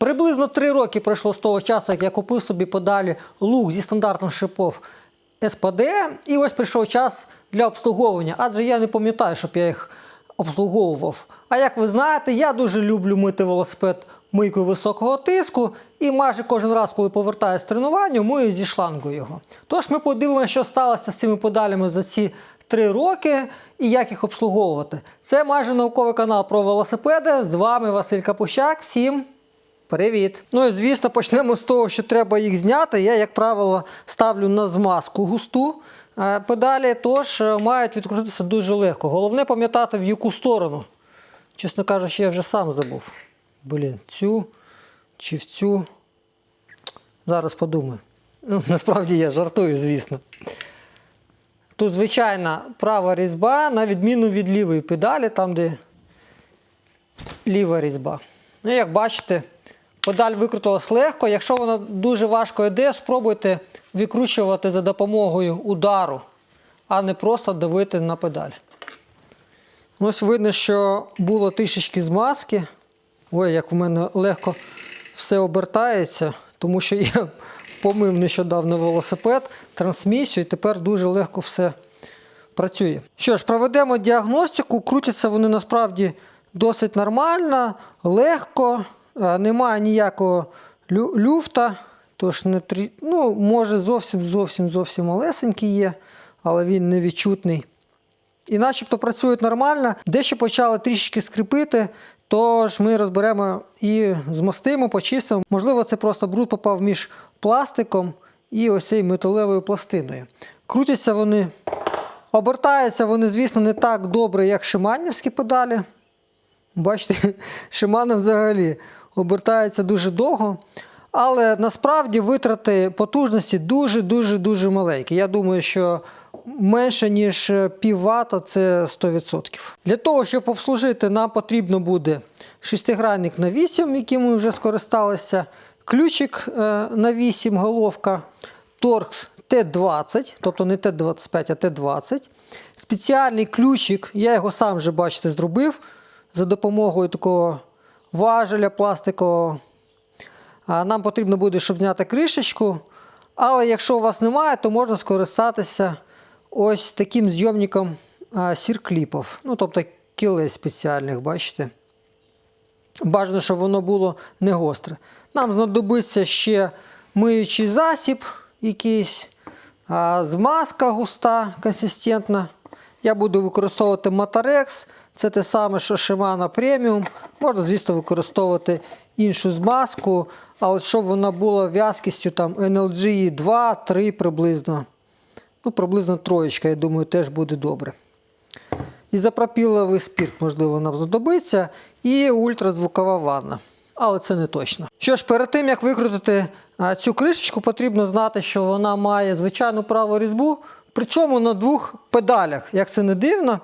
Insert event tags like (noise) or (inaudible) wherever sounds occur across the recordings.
Приблизно 3 роки пройшло з того часу, як я купив собі подалі лук зі стандартом шипов СПД, і ось прийшов час для обслуговування, адже я не пам'ятаю, щоб я їх обслуговував. А як ви знаєте, я дуже люблю мити велосипед мийкою високого тиску, і майже кожен раз, коли повертаюся з тренування, мию зі шлангою його. Тож ми подивимося, що сталося з цими подалями за ці 3 роки і як їх обслуговувати. Це майже науковий канал про велосипеди. З вами Василь Капущак. Всім Привіт! Ну і звісно, почнемо з того, що треба їх зняти. Я, як правило, ставлю на змазку густу е, педалі, тож е, мають відкрутитися дуже легко. Головне пам'ятати, в яку сторону. Чесно кажучи, я вже сам забув. Блін, цю чи в цю. Зараз подумаю. Ну, (laughs) насправді я жартую, звісно. Тут звичайна права різьба, на відміну від лівої педалі, там, де ліва різьба. Ну, як бачите, педаль викрутилась легко. Якщо вона дуже важко йде, спробуйте викручувати за допомогою удару, а не просто давити на педаль. Ось видно, що було трішечки змазки. Ой, як в мене легко все обертається, тому що я (laughs) помив нещодавно велосипед, трансмісію, і тепер дуже легко все працює. Що ж, проведемо діагностику. Крутяться вони насправді досить нормально, легко, немає ніякого лю- люфта. Тож не трі... ну, може зовсім зовсім зовсім малесенький є, але він невідчутний. І начебто працюють нормально. Дещо почали трішечки скрипити, тож ми розберемо і змастимо, почистимо. Можливо, це просто бруд попав між пластиком і ось цією металевою пластиною. Крутяться вони, обертаються вони, звісно, не так добре, як шиманівські педалі. Бачите, (laughs) Шимано взагалі обертається дуже довго. Але насправді витрати потужності дуже-дуже дуже маленькі. Я думаю, що менше, ніж пів вата це 100%. Для того, щоб обслужити, нам потрібно буде шестигранник на 8, яким ми вже скористалися, ключик е, на 8 головка, торкс Т20, тобто не Т25, а Т20. Спеціальний ключик, я його сам вже, бачите, зробив за допомогою такого важеля пластикового. Нам потрібно буде, щоб зняти кришечку. Але якщо у вас немає, то можна скористатися ось таким зйомником а, сіркліпів. Ну, тобто кілець спеціальних, бачите. Бажано, щоб воно було не гостре. Нам знадобиться ще миючий засіб якийсь, змазка густа, консистентна. Я буду використовувати Motarex. Це те саме, що Shimano Premium. Можна, звісно, використовувати іншу змазку, але щоб вона була в'язкістю там NLG 2-3 приблизно. Ну, приблизно троєчка, я думаю, теж буде добре. Ізопропіловий спірт, можливо, нам знадобиться, і ультразвукова ванна. Але це не точно. Що ж, перед тим як викрутити цю кришечку, потрібно знати, що вона має звичайну праву різьбу, причому на двох педалях, як це не дивно.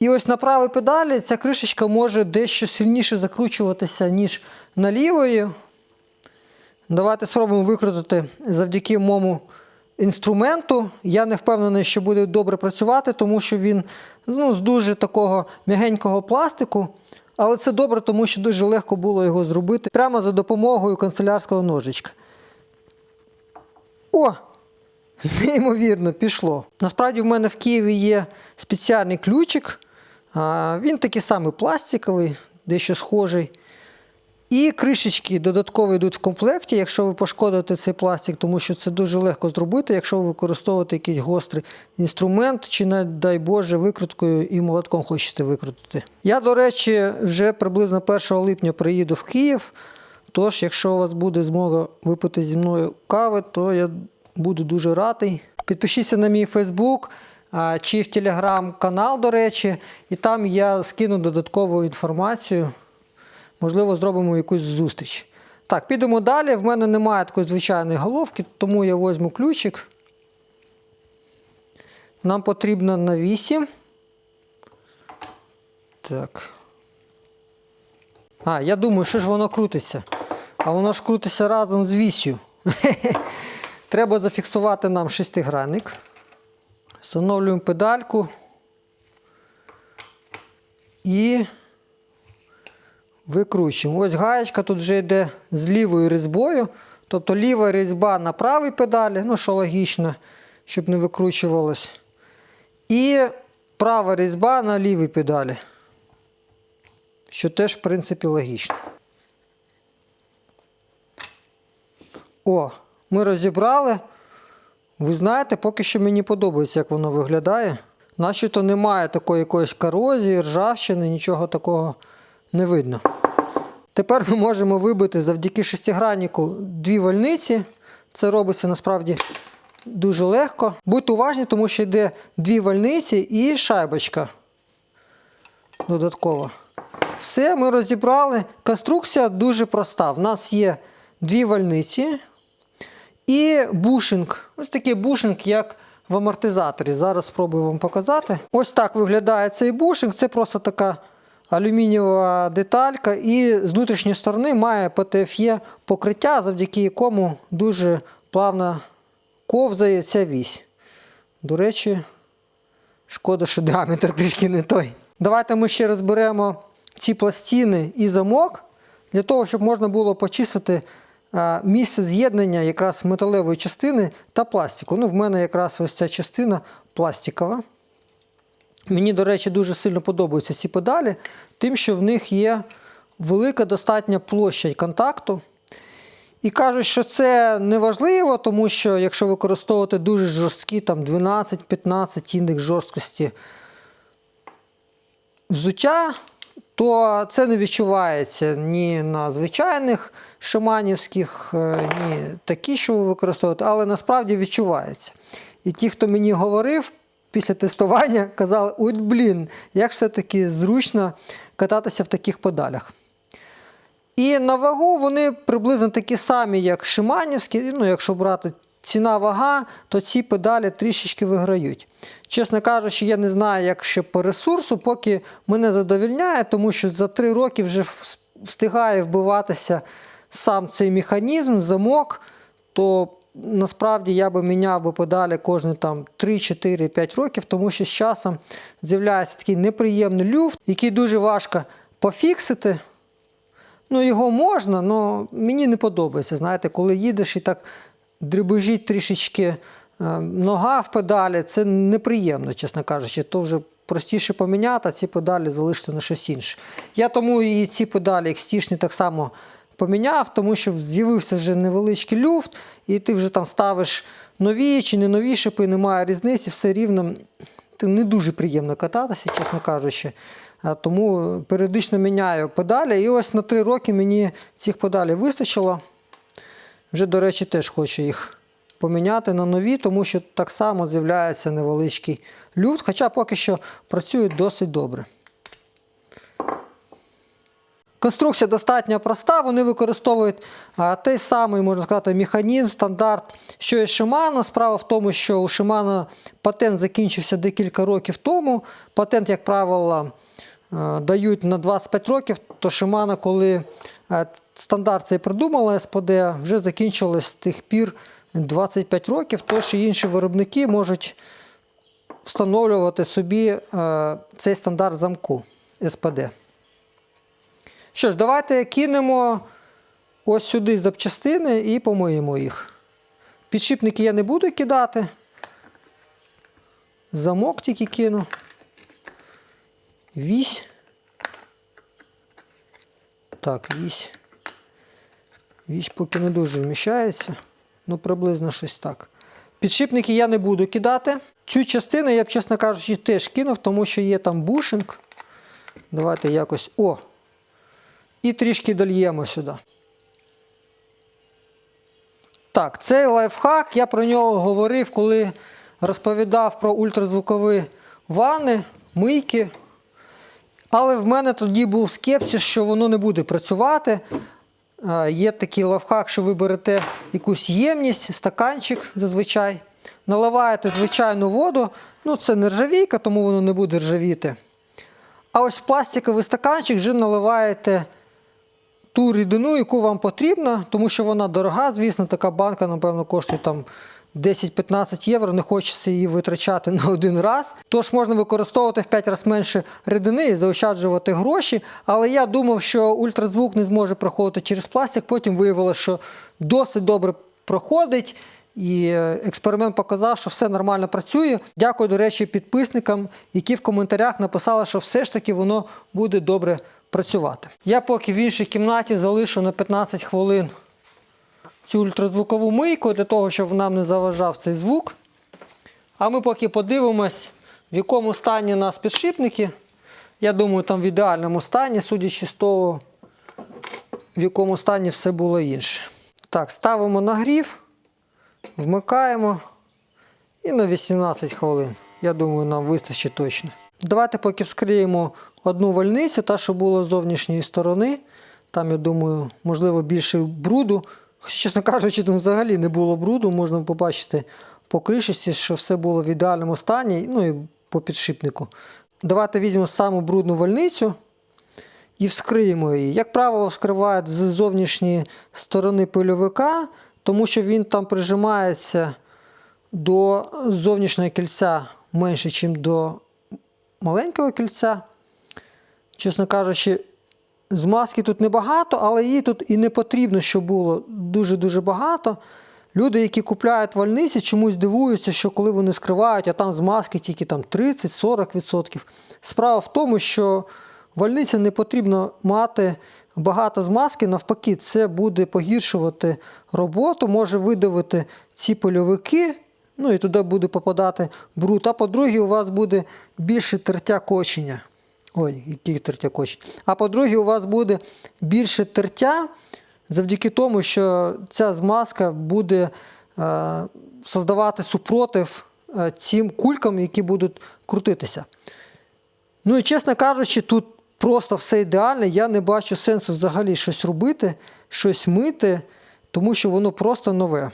І ось на правій педалі ця кришечка може дещо сильніше закручуватися, ніж на лівої. Давайте спробуємо викрутити завдяки моєму інструменту. Я не впевнений, що буде добре працювати, тому що він ну, з дуже такого м'ягенького пластику. Але це добре, тому що дуже легко було його зробити прямо за допомогою канцелярського ножичка. О! (laughs) Неймовірно, пішло. Насправді в мене в Києві є спеціальний ключик. Він такий самий пластиковий, дещо схожий. І кришечки додатково йдуть в комплекті, якщо ви пошкодите цей пластик, тому що це дуже легко зробити, якщо ви використовуєте якийсь гострий інструмент, чи, не дай Боже, викруткою і молотком хочете викрутити. Я, до речі, вже приблизно 1 липня приїду в Київ. Тож, якщо у вас буде змога випити зі мною кави, то я буду дуже радий. Підпишіться на мій Фейсбук чи в телеграм-канал, до речі, і там я скину додаткову інформацію. Можливо, зробимо якусь зустріч. Так, підемо далі. В мене немає такої звичайної головки, тому я візьму ключик. Нам потрібно на 8. Так. А, я думаю, що ж воно крутиться. А воно ж крутиться разом з вісю. (laughs) Треба зафіксувати нам шестигранник. Встановлюємо педальку. І Викручуємо. Ось гаєчка тут вже йде з лівою різьбою. Тобто ліва різьба на правій педалі, ну що логічно, щоб не викручувалось. І права різьба на лівій педалі. Що теж, в принципі, логічно. О, ми розібрали. Ви знаєте, поки що мені подобається, як воно виглядає. Начебто немає такої якоїсь корозії, ржавчини, нічого такого не видно. Тепер ми можемо вибити завдяки шестиграннику дві вольниці. Це робиться насправді дуже легко. Будьте уважні, тому що йде дві вольниці і шайбочка додаткова. Все, ми розібрали. Конструкція дуже проста. В нас є дві вольниці і бушинг. Ось такий бушинг, як в амортизаторі. Зараз спробую вам показати. Ось так виглядає цей бушинг. Це просто така алюмінієва деталька, і з внутрішньої сторони має PTFE покриття, завдяки якому дуже плавно ковзає ця вісь. До речі, шкода, що діаметр трішки не той. Давайте ми ще розберемо ці пластини і замок, для того, щоб можна було почистити місце з'єднання якраз металевої частини та пластику. Ну, в мене якраз ось ця частина пластикова. Мені, до речі, дуже сильно подобаються ці педалі, тим, що в них є велика достатня площа контакту. І кажуть, що це не важливо, тому що якщо використовувати дуже жорсткі там 12-15 індекс жорсткості взуття, то це не відчувається ні на звичайних шаманівських, е, ні такі, що ви використовуєте, але насправді відчувається. І ті, хто мені говорив після тестування, (laughs) казали: ой, блін, як все-таки зручно кататися в таких педалях. І на вагу вони приблизно такі самі, як шиманівські. Ну, якщо брати ціна вага, то ці педалі трішечки виграють. Чесно кажучи, я не знаю, як ще по ресурсу, поки мене задовільняє, тому що за 3 роки вже встигає вбиватися сам цей механізм, замок, то насправді я би міняв би педалі кожні там 3-4-5 років, тому що з часом з'являється такий неприємний люфт, який дуже важко пофіксити. Ну, його можна, але мені не подобається. Знаєте, коли їдеш і так дребежить трішечки е, нога в педалі, це неприємно, чесно кажучи. То вже простіше поміняти, а ці педалі залишити на щось інше. Я тому і ці педалі XT-шні так само поміняв, тому що з'явився вже невеличкий люфт, і ти вже там ставиш нові чи не нові шипи, немає різниці, все рівно не дуже приємно кататися, чесно кажучи. Тому періодично міняю педалі. І ось на 3 роки мені цих педалей вистачило. Вже, до речі, теж хочу їх поміняти на нові, тому що так само з'являється невеличкий люфт, хоча поки що працюють досить добре. Конструкція достатньо проста, вони використовують а, той самий, можна сказати, механізм, стандарт, що і Shimano. Справа в тому, що у Shimano патент закінчився декілька років тому. Патент, як правило, дають на 25 років, то Shimano, коли стандарт цей придумала, СПД, вже закінчилось з тих пір 25 років, тож і інші виробники можуть встановлювати собі а, цей стандарт замку СПД. Що ж, давайте кинемо ось сюди запчастини і помиємо їх. Підшипники я не буду кидати. Замок тільки кину. Вісь. Так, вісь. Вісь поки не дуже вміщається. Ну, приблизно щось так. Підшипники я не буду кидати. Цю частину я б, чесно кажучи, теж кинув, тому що є там бушинг. Давайте якось. О! І трішки дольємо сюди. Так, цей лайфхак, я про нього говорив, коли розповідав про ультразвукові ванни, мийки. Але в мене тоді був скепсис, що воно не буде працювати. Е, Є такий лавхак, що ви берете якусь ємність, стаканчик зазвичай, наливаєте звичайну воду. Ну, це нержавійка, тому воно не буде ржавіти. А ось пластиковий стаканчик вже наливаєте ту рідину, яку вам потрібно, тому що вона дорога, звісно, така банка, напевно, коштує там 10-15 євро, не хочеться її витрачати на один раз. Тож можна використовувати в 5 разів менше рідини і заощаджувати гроші. Але я думав, що ультразвук не зможе проходити через пластик. Потім виявилося, що досить добре проходить. І е, експеримент показав, що все нормально працює. Дякую, до речі, підписникам, які в коментарях написали, що все ж таки воно буде добре працювати. Я поки в іншій кімнаті залишу на 15 хвилин цю ультразвукову мийку для того, щоб нам не заважав цей звук. А ми поки подивимось, в якому стані у нас підшипники. Я думаю, там в ідеальному стані, судячи з того, в якому стані все було інше. Так, ставимо нагрів, вмикаємо і на 18 хвилин. Я думаю, нам вистачить точно. Давайте поки вскриємо одну вальницю, та, що була з зовнішньої сторони. Там, я думаю, можливо, більше бруду. Чесно кажучи, там взагалі не було бруду, можна побачити по кришечці, що все було в ідеальному стані, ну і по підшипнику. Давайте візьмемо саму брудну вальницю і вскриємо її. Як правило, вскривають з зовнішньої сторони пильовика, тому що він там прижимається до зовнішнього кільця менше, ніж до маленького кільця. Чесно кажучи, змазки тут небагато, але її тут і не потрібно, щоб було дуже-дуже багато. Люди, які купляють вальниці, чомусь дивуються, що коли вони скривають, а там змазки тільки там 30-40%. Справа в тому, що вальниці не потрібно мати багато змазки, навпаки, це буде погіршувати роботу, може видавити ці польовики, ну і туди буде попадати бруд. А по-друге, у вас буде більше тертя кочення. Ой, який тертя кочення. А по-друге, у вас буде більше тертя завдяки тому, що ця змазка буде е, создавати супротив е, цим кулькам, які будуть крутитися. Ну і чесно кажучи, тут просто все ідеально. Я не бачу сенсу взагалі щось робити, щось мити, тому що воно просто нове.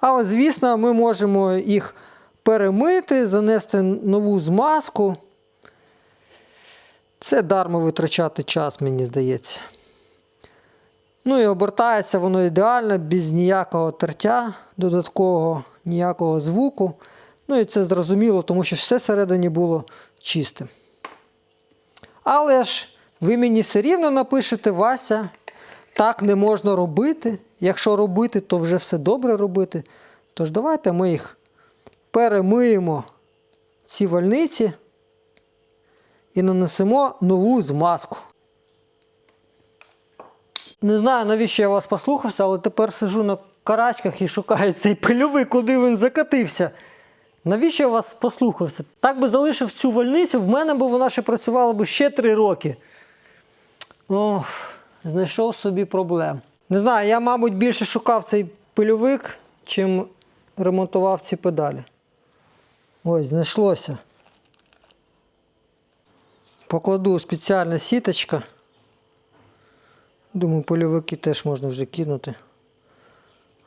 Але, звісно, ми можемо їх перемити, занести нову змазку. Це дармо витрачати час, мені здається. Ну і обертається воно ідеально, без ніякого тертя додаткового, ніякого звуку. Ну і це зрозуміло, тому що все всередині було чистим. Але ж ви мені все рівно напишете, Вася, так не можна робити. Якщо робити, то вже все добре робити. Тож давайте ми їх перемиємо, ці вальниці, і нанесемо нову змазку. Не знаю, навіщо я вас послухався, але тепер сижу на карачках і шукаю цей пильовий, куди він закатився. Навіщо я вас послухався? Так би залишив цю вольницю, в мене б вона ще працювала б ще 3 роки. Ох, знайшов собі проблем. Не знаю, я, мабуть, більше шукав цей пильовик, чим ремонтував ці педалі. Ось, знайшлося. Покладу спеціальна сіточка. Думаю, польовики теж можна вже кинути.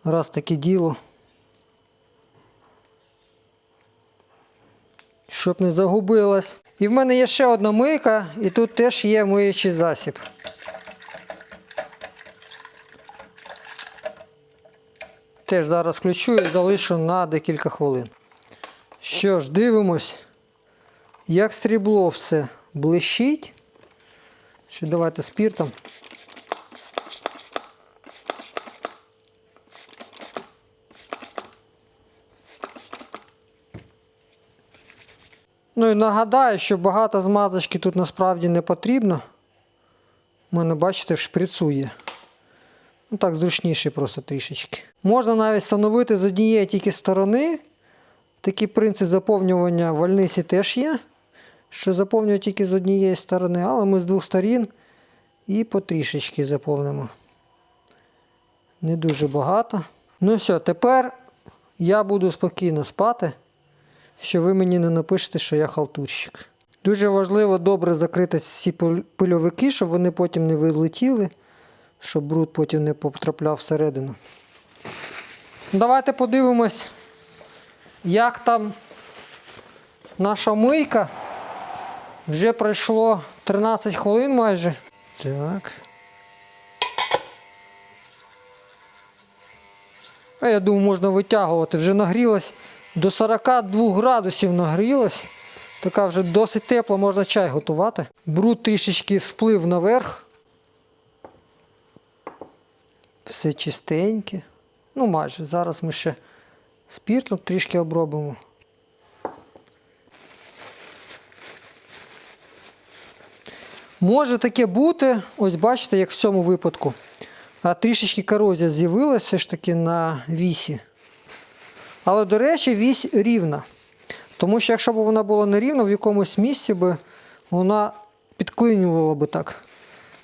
Раз таке діло. Щоб не загубилась. І в мене є ще одна мийка, і тут теж є миючий засіб. Теж зараз включу і залишу на декілька хвилин. Що ж, дивимось, як стрібло все блищить. Ще давайте спіртом. Ну і нагадаю, що багато змазочки тут насправді не потрібно. У мене, бачите, шприцує. Ну так зручніше просто трішечки. Можна навіть встановити з однієї тільки сторони. Такий принцип заповнювання в вальниці теж є. Що заповнює тільки з однієї сторони, але ми з двох сторін і потрішечки заповнимо. Не дуже багато. Ну все, тепер я буду спокійно спати що ви мені не напишете, що я халтурщик. Дуже важливо добре закрити всі пильовики, щоб вони потім не вилетіли, щоб бруд потім не потрапляв всередину. Давайте подивимось, як там наша мийка. Вже пройшло 13 хвилин майже. Так. А я думаю, можна витягувати. Вже нагрілась до 42 градусів нагрілась. Така вже досить тепла, можна чай готувати. Бруд трішечки всплив наверх. Все чистеньке. Ну, майже. Зараз ми ще спіртом трішки обробимо. Може таке бути, ось бачите, як в цьому випадку. А трішечки корозія з'явилася все ж таки на вісі. Але, до речі, вісь рівна. Тому що якщо б вона була нерівна, в якомусь місці би вона підклинювала би так.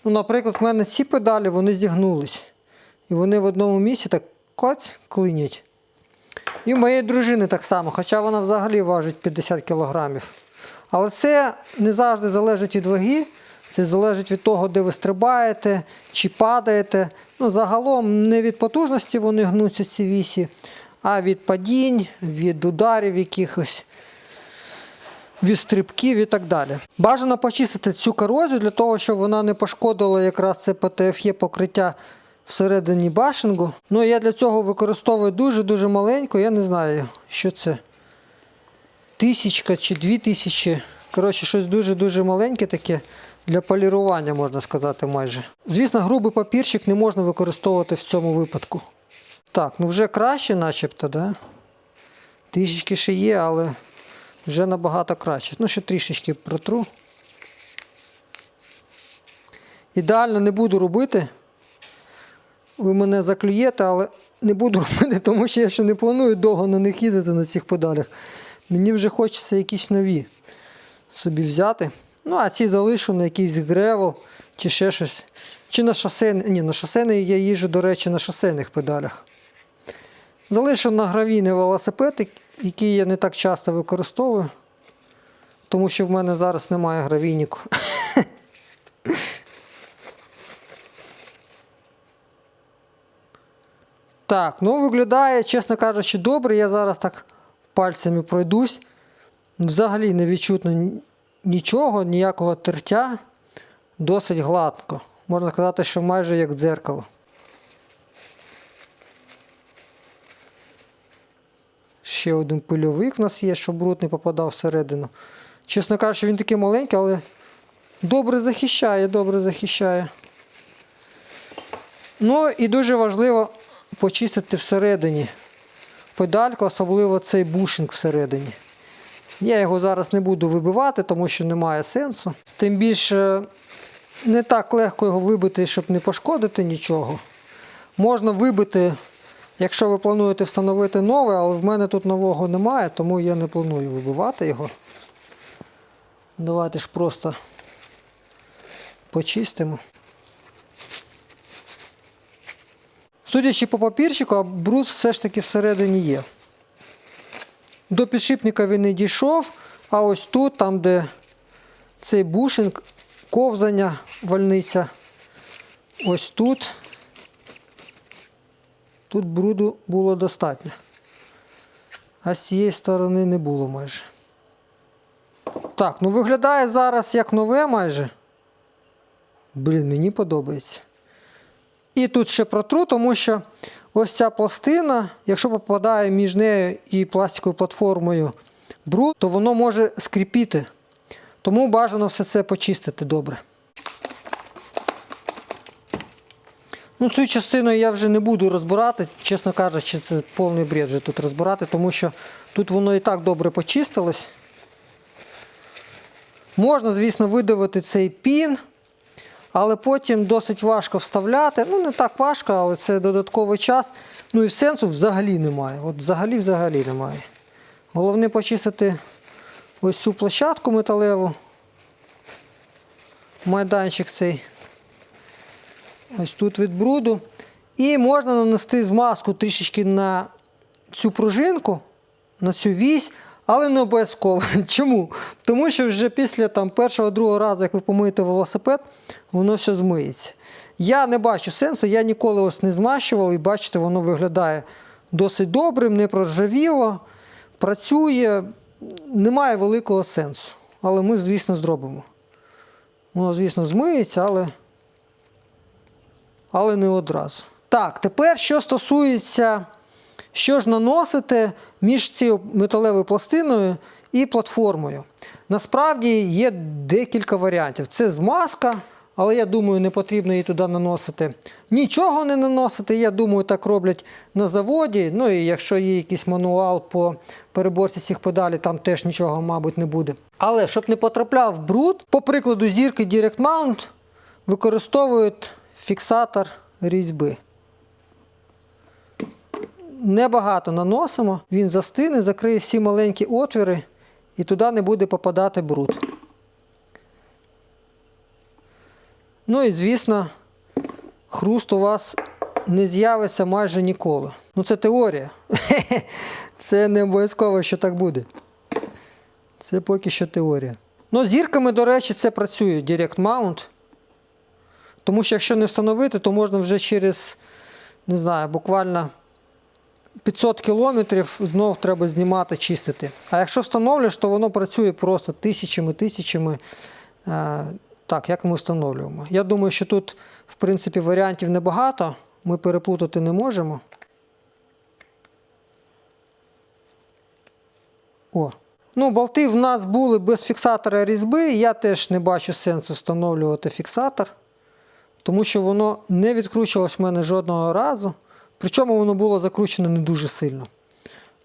Ну, наприклад, в мене ці педалі вони зігнулись. І вони в одному місці так коць клинять. І в моєї дружини так само, хоча вона взагалі важить 50 кілограмів. Але це не завжди залежить від ваги, це залежить від того, де ви стрибаєте чи падаєте. Ну, загалом не від потужності вони гнуться ці вісі, а від падінь, від ударів якихось, від стрибків і так далі. Бажано почистити цю корозію для того, щоб вона не пошкодила якраз це ПТФЄ покриття всередині башингу. Ну, я для цього використовую дуже-дуже маленьку, я не знаю, що це. Тисячка чи дві тисячі. Коротше, щось дуже-дуже маленьке таке для полірування, можна сказати, майже. Звісно, грубий папірчик не можна використовувати в цьому випадку. Так, ну вже краще, начебто, да? Трішечки ще є, але вже набагато краще. Ну, ще трішечки протру. Ідеально не буду робити. Ви мене заклюєте, але не буду робити, тому що я ще не планую довго на них їздити на цих педалях. Мені вже хочеться якісь нові собі взяти. Ну, а ці залишу на якийсь гревел чи ще щось. Чи на шосейний. Ні, на шосейний я їжджу, до речі, на шосейних педалях. Залишу на гравійний велосипед, який я не так часто використовую, тому що в мене зараз немає гравійнику. (laughs) Так, ну виглядає, чесно кажучи, добре. Я зараз так пальцями пройдусь. Взагалі не відчутно нічого, ніякого тертя. Досить гладко. Можна сказати, що майже як дзеркало. Ще один пильовик в нас є, щоб бруд не попадав всередину. Чесно кажучи, він такий маленький, але добре захищає, добре захищає. Ну і дуже важливо почистити всередині педальку, особливо цей бушинг всередині. Я його зараз не буду вибивати, тому що немає сенсу. Тим більше не так легко його вибити, щоб не пошкодити нічого. Можна вибити, якщо ви плануєте встановити нове, але в мене тут нового немає, тому я не планую вибивати його. Давайте ж просто почистимо. Судячи по папірчику, брус все ж таки всередині є. До підшипника він не дійшов, а ось тут, там, де цей бушинг, ковзання, вальниця, ось тут. Тут бруду було достатньо. А з цієї сторони не було майже. Так, ну виглядає зараз як нове майже. Блін, мені подобається. І тут ще протру, тому що ось ця пластина, якщо попадає між нею і пластиковою платформою бруд, то воно може скріпіти. Тому бажано все це почистити добре. Ну, цю частину я вже не буду розбирати, чесно кажучи, це повний бред вже тут розбирати, тому що тут воно і так добре почистилось. Можна, звісно, видавити цей пін, але потім досить важко вставляти. Ну, не так важко, але це додатковий час. Ну і сенсу взагалі немає. От взагалі взагалі немає. Головне почистити ось цю площадку металеву. Майданчик цей. Ось тут від бруду. І можна нанести змазку трішечки на цю пружинку, на цю вісь, але не обов'язково. (laughs) Чому? Тому що вже після там, першого другого разу, як ви помиєте велосипед, воно все змиється. Я не бачу сенсу, я ніколи ось не змащував і бачите, воно виглядає досить добрим, не проржавіло, працює, немає великого сенсу. Але ми, звісно, зробимо. Воно, звісно, змиється, але але не одразу. Так, тепер що стосується Що ж наносити між цією металевою пластиною і платформою? Насправді є декілька варіантів. Це змазка, але я думаю, не потрібно її туди наносити. Нічого не наносити, я думаю, так роблять на заводі. Ну і якщо є якийсь мануал по переборці цих педалей, там теж нічого, мабуть, не буде. Але щоб не потрапляв бруд, по прикладу зірки Direct Mount використовують фіксатор різьби. Небагато наносимо, він застине, закриє всі маленькі отвіри і туди не буде попадати бруд. Ну і звісно, хруст у вас не з'явиться майже ніколи. Ну це теорія. (laughs) Це не обов'язково, що так буде. Це поки що теорія. Ну, зірками, до речі, це працює Direct Mount. Тому що якщо не встановити, то можна вже через, не знаю, буквально 500 кілометрів знов треба знімати, чистити. А якщо встановлюєш, то воно працює просто тисячами, тисячами. Е, так, як ми встановлюємо. Я думаю, що тут, в принципі, варіантів небагато. Ми переплутати не можемо. О. Ну, болти в нас були без фіксатора різьби. Я теж не бачу сенсу встановлювати фіксатор, тому що воно не відкручувалось в мене жодного разу. Причому воно було закручено не дуже сильно.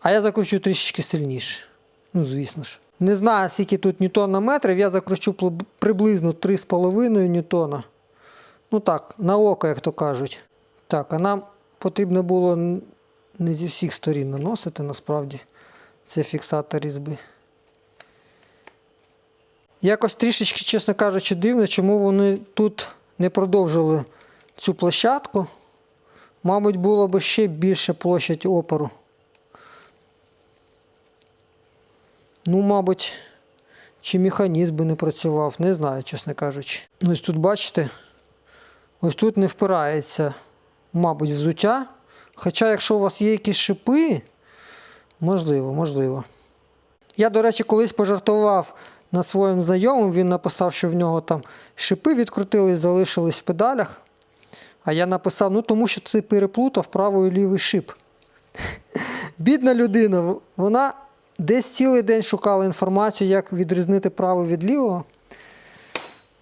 А я закручую трішечки сильніше. Ну, звісно ж. Не знаю, скільки тут ньютона метрів, я закручу приблизно 3,5 ньютона. Ну так, на око, як то кажуть. Так, а нам потрібно було не зі всіх сторін наносити, насправді, це фіксатор різьби. Якось трішечки, чесно кажучи, дивно, чому вони тут не продовжили цю площадку. Мабуть, було б ще більше площадь опору. Ну, мабуть, чи механізм би не працював, не знаю, чесно кажучи. Ось тут, бачите, ось тут не впирається, мабуть, взуття. Хоча, якщо у вас є якісь шипи, можливо, можливо. Я, до речі, колись пожартував над своїм знайомим, він написав, що в нього там шипи відкрутились, залишились в педалях. А я написав, ну тому що ти переплутав правий і лівий шип. Бідна людина, вона десь цілий день шукала інформацію, як відрізнити правий від лівого.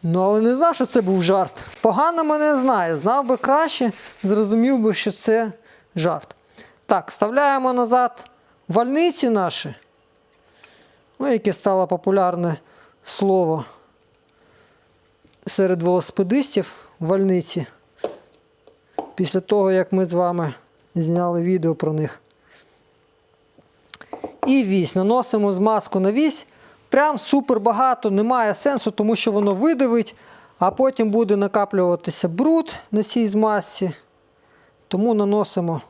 Ну, але не знав, що це був жарт. Погано мене знає. Знав би краще, зрозумів би, що це жарт. Так, вставляємо назад вальниці наші. Ну, яке стало популярне слово серед велосипедистів вальниці. Після того, як ми з вами зняли відео про них. І вісь. Наносимо змазку на вісь. Прям супер багато, немає сенсу, тому що воно видавить, а потім буде накаплюватися бруд на цій змазці. Тому наносимо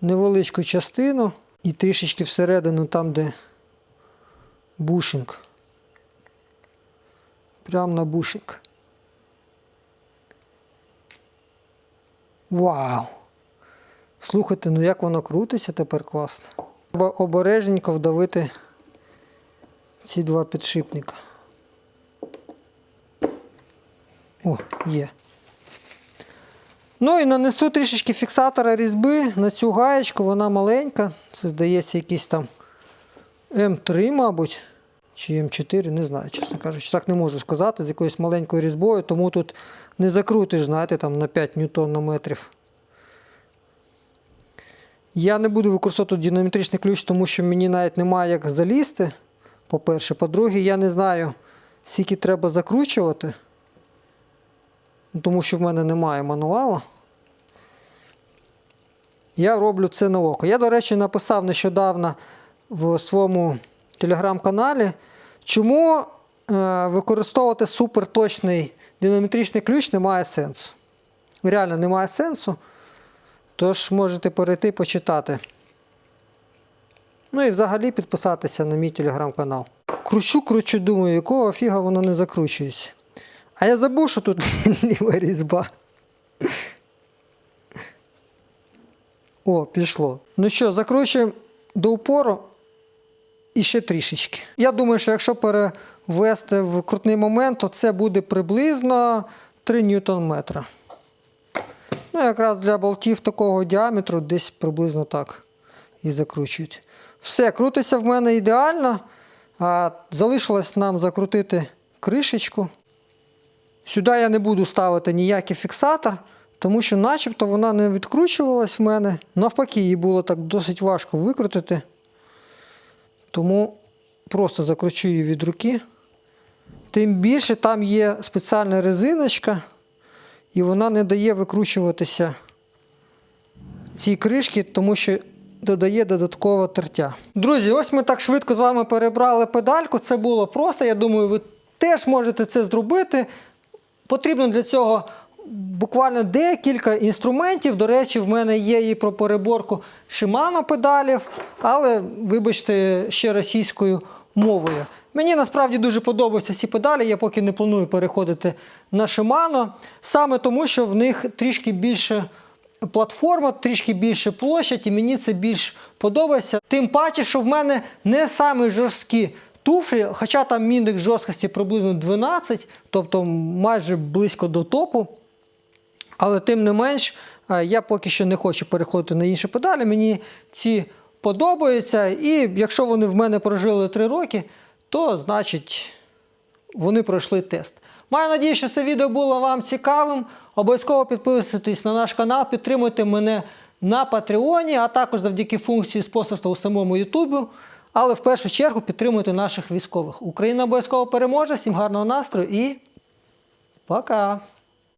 невеличку частину і трішечки всередину, там, де бушинг. Прямо на бушинг. Вау! Слухайте, ну як воно крутиться тепер класно. Треба обережненько вдавити ці два підшипника. О, є. Ну і нанесу трішечки фіксатора різьби на цю гаєчку, вона маленька. Це здається якийсь там М3, мабуть. Чи М4, не знаю, чесно кажучи. Так не можу сказати, з якоюсь маленькою різьбою, тому тут не закрутиш, знаєте, там на 5 ньютонометрів. Я не буду використовувати динамітричний ключ, тому що мені навіть немає як залізти. По-перше. По-друге, я не знаю, скільки треба закручувати. Тому що в мене немає мануала. Я роблю це на око. Я, до речі, написав нещодавно в своєму телеграм-каналі, чому е, використовувати суперточний динамітричний ключ немає сенсу. Реально немає сенсу. Тож можете перейти почитати. Ну і взагалі підписатися на мій телеграм-канал. Кручу, кручу, думаю, якого фіга воно не закручується. А я забув, що тут (laughs) ліва різьба. О, пішло. Ну що, закручуємо до упору і ще трішечки. Я думаю, що якщо перевести в крутний момент, то це буде приблизно 3 ньютон метра. Ну, якраз для болтів такого діаметру, десь приблизно так і закручують. Все, крутиться в мене ідеально. А залишилось нам закрутити кришечку. Сюди я не буду ставити ніякий фіксатор, тому що начебто вона не відкручувалась в мене. Навпаки, її було так досить важко викрутити. Тому просто закручу її від руки. Тим більше там є спеціальна резиночка, і вона не дає викручуватися цій кришки, тому що додає додаткове тертя. Друзі, ось ми так швидко з вами перебрали педальку. Це було просто. Я думаю, ви теж можете це зробити. Потрібно для цього буквально декілька інструментів. До речі, в мене є і про переборку Shimano педалів, але вибачте ще російською мовою. Мені насправді дуже подобаються ці педалі, я поки не планую переходити на Shimano, саме тому, що в них трішки більше платформа, трішки більше площадь, і мені це більш подобається. Тим паче, що в мене не самі жорсткі туфлі, хоча там індекс жорсткості приблизно 12, тобто майже близько до топу. Але тим не менш, е, я поки що не хочу переходити на інші педалі. Мені ці подобаються. І якщо вони в мене прожили 3 роки, то значить вони пройшли тест. Маю надію, що це відео було вам цікавим. Обов'язково підписуйтесь на наш канал, підтримуйте мене на Патреоні, а також завдяки функції спонсорства у самому Ютубі. Але в першу чергу підтримуйте наших військових. Україна обов'язково переможе. Всім гарного настрою і пока!